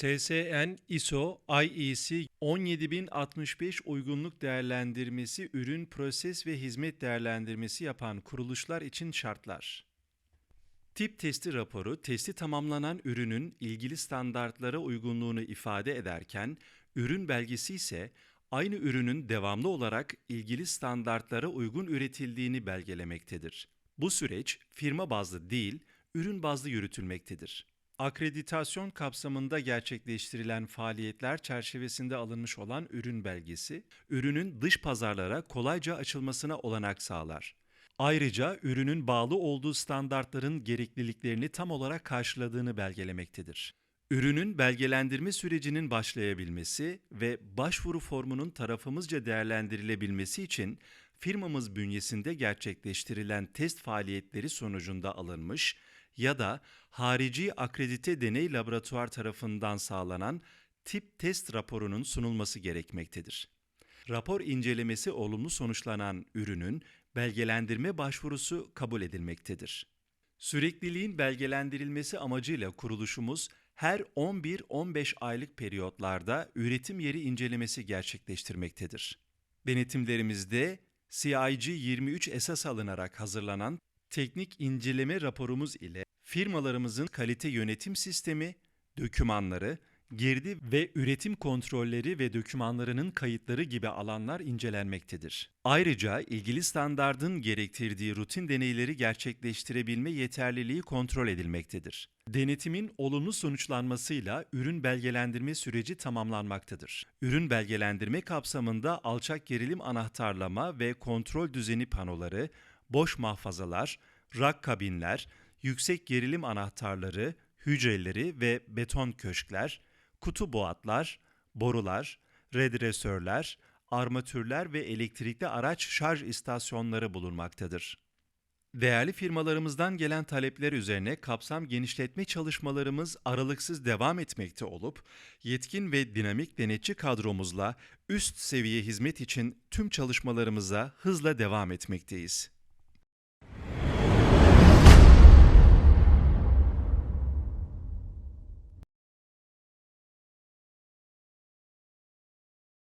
TSN ISO IEC 17065 uygunluk değerlendirmesi ürün proses ve hizmet değerlendirmesi yapan kuruluşlar için şartlar. Tip testi raporu, testi tamamlanan ürünün ilgili standartlara uygunluğunu ifade ederken, ürün belgesi ise aynı ürünün devamlı olarak ilgili standartlara uygun üretildiğini belgelemektedir. Bu süreç firma bazlı değil, ürün bazlı yürütülmektedir. Akreditasyon kapsamında gerçekleştirilen faaliyetler çerçevesinde alınmış olan ürün belgesi, ürünün dış pazarlara kolayca açılmasına olanak sağlar. Ayrıca ürünün bağlı olduğu standartların gerekliliklerini tam olarak karşıladığını belgelemektedir. Ürünün belgelendirme sürecinin başlayabilmesi ve başvuru formunun tarafımızca değerlendirilebilmesi için firmamız bünyesinde gerçekleştirilen test faaliyetleri sonucunda alınmış ya da harici akredite deney laboratuvar tarafından sağlanan tip test raporunun sunulması gerekmektedir. Rapor incelemesi olumlu sonuçlanan ürünün belgelendirme başvurusu kabul edilmektedir. Sürekliliğin belgelendirilmesi amacıyla kuruluşumuz her 11-15 aylık periyotlarda üretim yeri incelemesi gerçekleştirmektedir. Denetimlerimizde CIG 23 esas alınarak hazırlanan teknik inceleme raporumuz ile firmalarımızın kalite yönetim sistemi, dokümanları, girdi ve üretim kontrolleri ve dokümanlarının kayıtları gibi alanlar incelenmektedir. Ayrıca ilgili standardın gerektirdiği rutin deneyleri gerçekleştirebilme yeterliliği kontrol edilmektedir. Denetimin olumlu sonuçlanmasıyla ürün belgelendirme süreci tamamlanmaktadır. Ürün belgelendirme kapsamında alçak gerilim anahtarlama ve kontrol düzeni panoları, boş mahfazalar, rak kabinler, yüksek gerilim anahtarları, hücreleri ve beton köşkler, kutu boğatlar, borular, redresörler, armatürler ve elektrikli araç şarj istasyonları bulunmaktadır. Değerli firmalarımızdan gelen talepler üzerine kapsam genişletme çalışmalarımız aralıksız devam etmekte olup, yetkin ve dinamik denetçi kadromuzla üst seviye hizmet için tüm çalışmalarımıza hızla devam etmekteyiz.